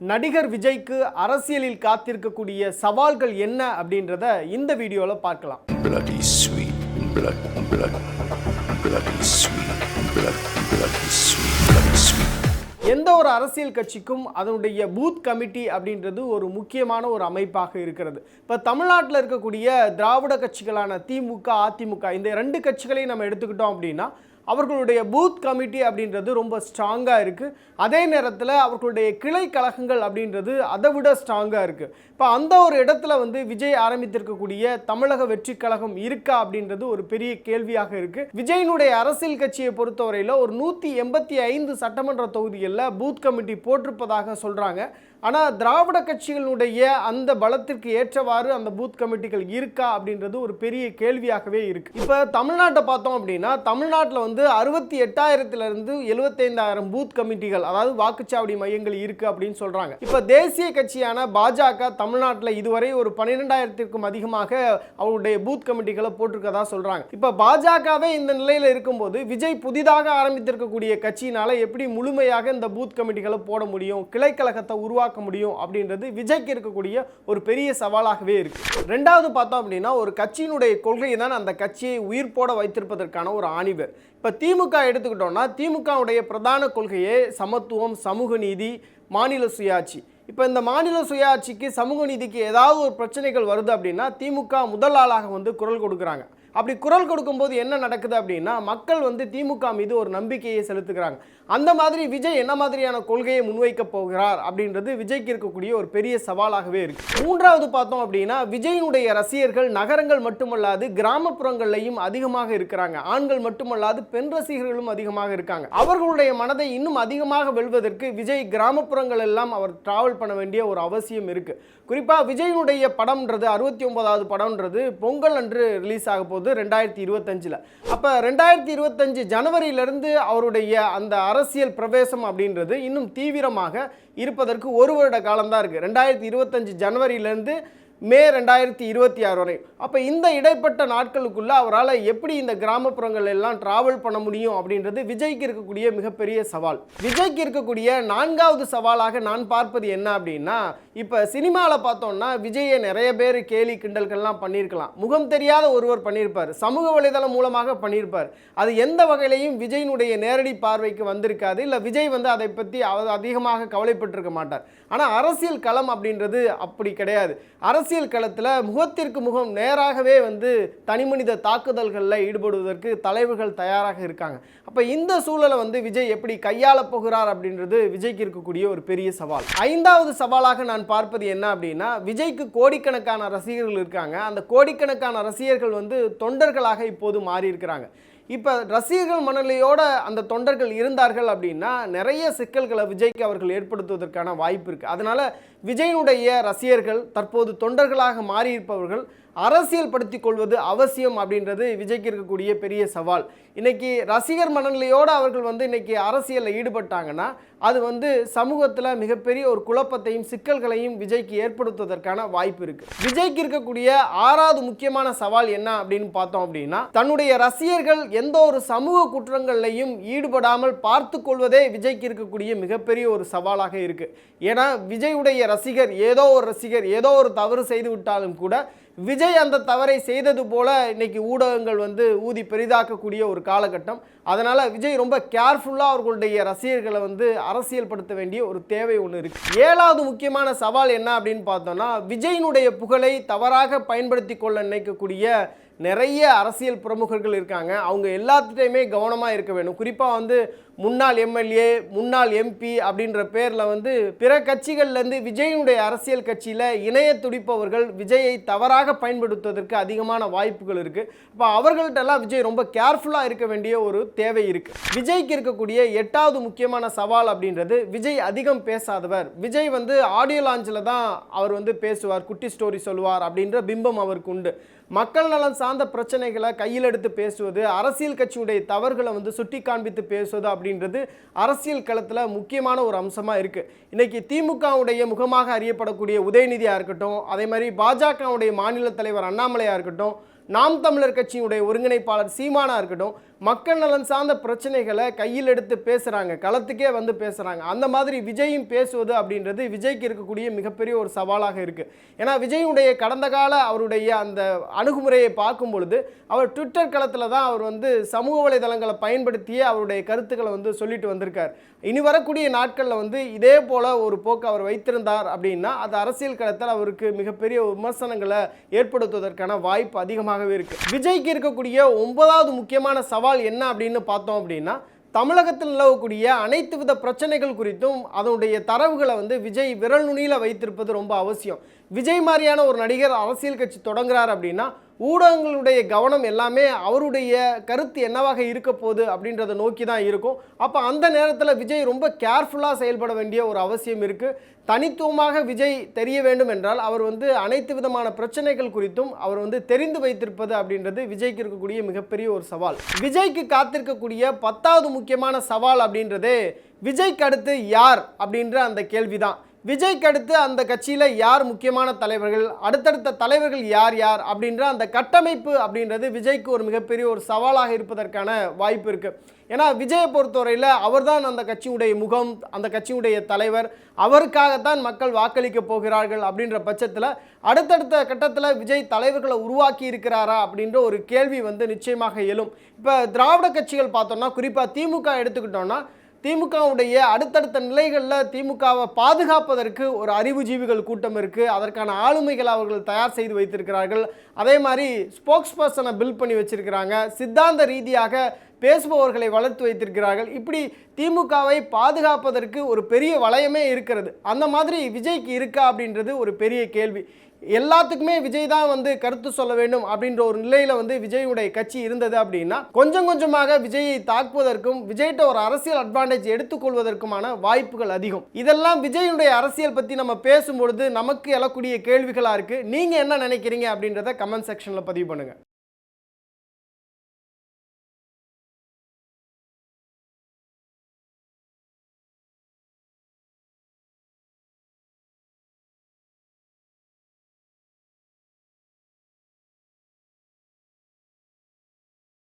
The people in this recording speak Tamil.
நடிகர் விஜய்க்கு அரசியலில் காத்திருக்கக்கூடிய சவால்கள் என்ன அப்படின்றத இந்த வீடியோவில் பார்க்கலாம். எந்த ஒரு அரசியல் கட்சிக்கும் அதனுடைய பூத் கமிட்டி அப்படின்றது ஒரு முக்கியமான ஒரு அமைப்பாக இருக்கிறது. இப்போ தமிழ்நாட்டில் இருக்கக்கூடிய திராவிட கட்சிகளான திமுக அதிமுக இந்த ரெண்டு கட்சிகளையும் நம்ம எடுத்துக்கிட்டோம் அப்படின்னா அவர்களுடைய பூத் கமிட்டி அப்படின்றது ரொம்ப ஸ்ட்ராங்காக இருக்குது அதே நேரத்தில் அவர்களுடைய கிளை கழகங்கள் அப்படின்றது அதை விட ஸ்ட்ராங்காக இருக்குது இப்போ அந்த ஒரு இடத்துல வந்து விஜய் ஆரம்பித்திருக்கக்கூடிய தமிழக வெற்றி கழகம் இருக்கா அப்படின்றது ஒரு பெரிய கேள்வியாக இருக்குது விஜயினுடைய அரசியல் கட்சியை பொறுத்தவரையில் ஒரு நூற்றி எண்பத்தி ஐந்து சட்டமன்ற தொகுதிகளில் பூத் கமிட்டி போட்டிருப்பதாக சொல்கிறாங்க ஆனால் திராவிட கட்சிகளுடைய அந்த பலத்திற்கு ஏற்றவாறு அந்த பூத் கமிட்டிகள் இருக்கா அப்படின்றது ஒரு பெரிய கேள்வியாகவே இருக்குது இப்போ தமிழ்நாட்டை பார்த்தோம் அப்படின்னா தமிழ்நாட்டில் வந்து வந்து அறுபத்தி எட்டாயிரத்திலிருந்து எழுபத்தைந்தாயிரம் பூத் கமிட்டிகள் அதாவது வாக்குச்சாவடி மையங்கள் இருக்கு அப்படின்னு சொல்றாங்க. இப்போ தேசிய கட்சியான பாஜக தமிழ்நாட்டில் இதுவரை ஒரு பன்னிரெண்டாயிரத்திற்கும் அதிகமாக அவருடைய பூத் கமிட்டிகளை போட்டிருக்கதா சொல்றாங்க. இப்போ பாஜகவே இந்த நிலையில் இருக்கும்போது விஜய் புதிதாக ஆரம்பித்திருக்கக்கூடிய கட்சியினால எப்படி முழுமையாக இந்த பூத் கமிட்டிகளை போட முடியும் கிளைக்கழகத்தை உருவாக்க முடியும் அப்படின்றது விஜய்க்கு இருக்கக்கூடிய ஒரு பெரிய சவாலாகவே இருக்கு. ரெண்டாவது பார்த்தோம் அப்படின்னா ஒரு கட்சியினுடைய கொள்கை தான் அந்த கட்சியை உயிர்ப்போட வைத்திருப்பதற்கான ஒரு ஆணிவர். இப்போ திமுக எடுத்துக்கிட்டோம்னா திமுகவுடைய பிரதான கொள்கையே சமத்துவம் சமூக நீதி மாநில சுயாட்சி. இப்போ இந்த மாநில சுயாட்சிக்கு சமூக நீதிக்கு ஏதாவது ஒரு பிரச்சனைகள் வருது அப்படின்னா திமுக முதல் ஆளாக வந்து குரல் கொடுக்குறாங்க. அப்படி குரல் கொடுக்கும்போது என்ன நடக்குது அப்படின்னா மக்கள் வந்து திமுக மீது ஒரு நம்பிக்கையை செலுத்துகிறாங்க. அந்த மாதிரி விஜய் என்ன மாதிரியான கொள்கையை முன்வைக்க போகிறார் அப்படின்றது விஜய்க்கு இருக்கக்கூடிய ஒரு பெரிய சவாலாகவே இருக்கு. மூன்றாவது பார்த்தோம் அப்படின்னா விஜயினுடைய ரசிகர்கள் நகரங்கள் மட்டுமல்லாது கிராமப்புறங்கள்லையும் அதிகமாக இருக்கிறாங்க. ஆண்கள் மட்டுமல்லாது பெண் ரசிகர்களும் அதிகமாக இருக்காங்க. அவர்களுடைய மனதை இன்னும் அதிகமாக வெல்வதற்கு விஜய் கிராமப்புறங்கள் எல்லாம் அவர் டிராவல் பண்ண வேண்டிய ஒரு அவசியம் இருக்கு. குறிப்பா விஜயினுடைய படம்ன்றது அறுபத்தி ஒன்பதாவது படம்ன்றது பொங்கல் அன்று ரிலீஸ் ஆக போகுது ரெண்டாயிரத்தி இருபத்தஞ்சில். அப்போ ரெண்டாயிரத்தி இருபத்தஞ்சு ஜனவரியிலிருந்து அவருடைய அந்த அரசியல் பிரவேசம் அப்படின்றது இன்னும் தீவிரமாக இருப்பதற்கு ஒரு வருட காலம்தான் இருக்குது ரெண்டாயிரத்தி இருபத்தஞ்சு ஜனவரியிலேருந்து மே ரெண்டாயிரத்தி இருபத்தி ஆறு வரை. அப்போ இந்த இடைப்பட்ட நாட்களுக்குள்ளே அவரால் எப்படி இந்த கிராமப்புறங்கள் எல்லாம் டிராவல் பண்ண முடியும் அப்படின்றது விஜய்க்கு இருக்கக்கூடிய மிகப்பெரிய சவால். விஜய்க்கு இருக்கக்கூடிய நான்காவது சவாலாக நான் பார்ப்பது என்ன அப்படின்னா இப்போ சினிமாவில் பார்த்தோம்னா விஜயை நிறைய பேர் கேலி கிண்டல்கள்லாம் பண்ணியிருக்கலாம். முகம் தெரியாத ஒருவர் பண்ணியிருப்பார். சமூக வலைதளம் மூலமாக பண்ணியிருப்பார். அது எந்த வகையிலையும் விஜயினுடைய நேரடி பார்வைக்கு வந்திருக்காது. இல்லை விஜய் வந்து அதை பற்றி அதிகமாக கவலைப்பட்டிருக்க மாட்டார். ஆனால் அரசியல் களம் அப்படின்றது அப்படி கிடையாது. அரசு அரசியல் களத்தில் முகத்திற்கு முகம் நேராகவே வந்து தனிமனித தாக்குதல்களில் ஈடுபடுவதற்கு தலைவர்கள் தயாராக இருக்காங்க. அப்போ இந்த சூழலை வந்து விஜய் எப்படி கையாளப் போகிறார் அப்படின்றது விஜய்க்கு இருக்கக்கூடிய ஒரு பெரிய சவால். ஐந்தாவது சவாலாக நான் பார்ப்பது என்ன அப்படின்னா விஜய்க்கு கோடிக்கணக்கான ரசிகர்கள் இருக்காங்க. அந்த கோடிக்கணக்கான ரசிகர்கள் வந்து தொண்டர்களாக இப்போது மாறி இருக்கிறாங்க இப்போ ரசிகர்கள் மனநிலையோட அந்த தொண்டர்கள் இருந்தார்கள் அப்படின்னா நிறைய சிக்கல்களை விஜய்க்கு அவர்கள் ஏற்படுத்துவதற்கான வாய்ப்பு இருக்குது அதனால் விஜயனுடைய ரசிகர்கள் தற்போது தொண்டர்களாக மாறியிருப்பவர்கள் அரசியல்படுத்திக் கொள்வது அவசியம் அப்படின்றது விஜய்க்கு இருக்கக்கூடிய பெரிய சவால். இன்னைக்கு ரசிகர் மனநிலையோடு அவர்கள் வந்து இன்னைக்கு அரசியலில் ஈடுபட்டாங்கன்னா அது வந்து சமூகத்தில் மிகப்பெரிய ஒரு குழப்பத்தையும் சிக்கல்களையும் விஜய்க்கு ஏற்படுத்துவதற்கான வாய்ப்பு இருக்கு. விஜய்க்கு இருக்கக்கூடிய ஆறாவது முக்கியமான சவால் என்ன அப்படின்னு பார்த்தோம் அப்படின்னா தன்னுடைய ரசிகர்கள் எந்த ஒரு சமூக குற்றங்கள்லையும் ஈடுபடாமல் பார்த்து கொள்வதே விஜய்க்கு இருக்கக்கூடிய மிகப்பெரிய ஒரு சவாலாக இருக்கு. ஏன்னா விஜயுடைய ரசிகர் ஏதோ ஒரு ரசிகர் ஏதோ ஒரு தவறு செய்து விட்டாலும் கூட விஜய் அந்த தவறை செய்தது போல இன்னைக்கு ஊடகங்கள் வந்து ஊதி பெரிதாக்கக்கூடிய ஒரு காலகட்டம். அதனால் விஜய் ரொம்ப கேர்ஃபுல்லாக அவர்களுடைய ரசிகர்களை வந்து அரசியல்படுத்த வேண்டிய ஒரு தேவை ஒன்று இருக்கு. ஏழாவது முக்கியமான சவால் என்ன அப்படின்னு பார்த்தோம்னா விஜயினுடைய புகழை தவறாக பயன்படுத்தி கொள்ள நினைக்கக்கூடிய நிறைய அரசியல் பிரமுகர்கள் இருக்காங்க. அவங்க எல்லாத்துட்டையுமே கவனமாக இருக்க வேண்டும் குறிப்பாக வந்து முன்னாள் எம்எல்ஏ முன்னாள் எம்பி அப்படின்ற பேரில் வந்து பிற கட்சிகள்லேருந்து விஜயனுடைய அரசியல் கட்சியில் இணைய துடிப்பவர்கள் விஜயை தவறாக பயன்படுத்துவதற்கு அதிகமான வாய்ப்புகள் இருக்குது அப்போ அவர்கள்ட்டெல்லாம் விஜய் ரொம்ப கேர்ஃபுல்லாக இருக்க வேண்டிய ஒரு தேவை இருக்குது விஜய்க்கு இருக்கக்கூடிய எட்டாவது முக்கியமான சவால் அப்படின்றது விஜய் அதிகம் பேசாதவர். விஜய் வந்து ஆடியோ லான்ச்சில் தான் அவர் வந்து பேசுவார் குட்டி ஸ்டோரி சொல்லுவார் அப்படின்ற பிம்பம் அவருக்கு உண்டு. மக்கள் நலன் சார்ந்த பிரச்சனைகளை கையில் எடுத்து பேசுவது அரசியல் கட்சியுடைய தவறுகளை வந்து சுட்டி காண்பித்து பேசுவது அப்படி அப்படின்றது அரசியல் களத்தில் முக்கியமான ஒரு அம்சமாக இருக்குது இன்னைக்கு திமுகவுடைய முகமாக அறியப்படக்கூடிய உதயநிதியாக இருக்கட்டும் அதே மாதிரி பாஜகவுடைய மாநில தலைவர் அண்ணாமலையாக இருக்கட்டும் நாம் தமிழர் கட்சியினுடைய ஒருங்கிணைப்பாளர் சீமானா இருக்கட்டும் மக்கள் நலன் சார்ந்த பிரச்சனைகளை கையில் எடுத்து பேசுகிறாங்க களத்துக்கே வந்து பேசுகிறாங்க அந்த மாதிரி விஜயும் பேசுவது அப்படின்றது விஜய்க்கு இருக்கக்கூடிய மிகப்பெரிய ஒரு சவாலாக இருக்குது ஏன்னா விஜயுடைய கடந்த கால அவருடைய அந்த அணுகுமுறையை பார்க்கும் பொழுது அவர் ட்விட்டர் களத்தில் தான் அவர் வந்து சமூக வலைதளங்களை பயன்படுத்தியே அவருடைய கருத்துக்களை வந்து சொல்லிட்டு வந்திருக்கார். இனி வரக்கூடிய நாட்களில் வந்து இதே போல ஒரு போக்கு அவர் வைத்திருந்தார் அப்படின்னா அது அரசியல் களத்தில் அவருக்கு மிகப்பெரிய விமர்சனங்களை ஏற்படுத்துவதற்கான வாய்ப்பு அதிகமாகவே இருக்குது விஜய்க்கு இருக்கக்கூடிய ஒன்பதாவது முக்கியமான சவால் சவால் என்ன அப்படின்னு பார்த்தோம் அப்படின்னா தமிழகத்தில் நிலவக்கூடிய அனைத்து வித பிரச்சனைகள் குறித்தும் அதனுடைய தரவுகளை வந்து விஜய் விரல் நுனியில் வைத்திருப்பது ரொம்ப அவசியம். விஜய் மாதிரியான ஒரு நடிகர் அரசியல் கட்சி தொடங்குறார் அப்படின்னா ஊடகங்களுடைய கவனம் எல்லாமே அவருடைய கருத்து என்னவாக இருக்க போகுது அப்படின்றத நோக்கி தான் இருக்கும். அப்போ அந்த நேரத்தில் விஜய் ரொம்ப கேர்ஃபுல்லாக செயல்பட வேண்டிய ஒரு அவசியம் இருக்குது தனித்துவமாக விஜய் தெரிய வேண்டும் என்றால் அவர் வந்து அனைத்து விதமான பிரச்சனைகள் குறித்தும் அவர் வந்து தெரிந்து வைத்திருப்பது அப்படின்றது விஜய்க்கு இருக்கக்கூடிய மிகப்பெரிய ஒரு சவால். விஜய்க்கு காத்திருக்கக்கூடிய பத்தாவது முக்கியமான சவால் அப்படின்றதே விஜய்க்கு அடுத்து யார் அப்படின்ற அந்த கேள்விதான். விஜய்க்கு அடுத்து அந்த கட்சியில் யார் முக்கியமான தலைவர்கள் அடுத்தடுத்த தலைவர்கள் யார் யார் அப்படின்ற அந்த கட்டமைப்பு அப்படின்றது விஜய்க்கு ஒரு மிகப்பெரிய ஒரு சவாலாக இருப்பதற்கான வாய்ப்பு இருக்குது ஏன்னா விஜயை பொறுத்தவரையில் அவர்தான் அந்த கட்சியுடைய முகம் அந்த கட்சியுடைய தலைவர். அவருக்காகத்தான் மக்கள் வாக்களிக்க போகிறார்கள் அப்படின்ற பட்சத்தில் அடுத்தடுத்த கட்டத்தில் விஜய் தலைவர்களை உருவாக்கி இருக்கிறாரா அப்படின்ற ஒரு கேள்வி வந்து நிச்சயமாக எழும். இப்போ திராவிட கட்சிகள் பார்த்தோம்னா குறிப்பாக திமுக எடுத்துக்கிட்டோம்னா திமுகவுடைய அடுத்தடுத்த நிலைகளில் திமுகவை பாதுகாப்பதற்கு ஒரு அறிவுஜீவிகள் கூட்டம் இருக்குது அதற்கான ஆளுமைகள் அவர்கள் தயார் செய்து வைத்திருக்கிறார்கள். அதே மாதிரி ஸ்போக்ஸ் பர்சனை பில்ட் பண்ணி வச்சிருக்கிறாங்க. சித்தாந்த ரீதியாக பேசுபவர்களை வளர்த்து வைத்திருக்கிறார்கள். இப்படி திமுகவை பாதுகாப்பதற்கு ஒரு பெரிய வளையமே இருக்கிறது. அந்த மாதிரி விஜய்க்கு இருக்கா அப்படின்றது ஒரு பெரிய கேள்வி. எல்லாத்துக்குமே விஜய் தான் வந்து கருத்து சொல்ல வேண்டும் அப்படின்ற ஒரு நிலையில வந்து விஜயுடைய கட்சி இருந்தது அப்படின்னா கொஞ்சம் கொஞ்சமாக விஜயை தாக்குவதற்கும் விஜய்கிட்ட ஒரு அரசியல் அட்வான்டேஜ் எடுத்துக்கொள்வதற்குமான வாய்ப்புகள் அதிகம். இதெல்லாம் விஜயுடைய அரசியல் பத்தி நம்ம பேசும்பொழுது நமக்கு எழக்கூடிய கேள்விகளா இருக்கு. நீங்க என்ன நினைக்கிறீங்க அப்படின்றத கமெண்ட் செக்ஷன்ல பதிவு பண்ணுங்க.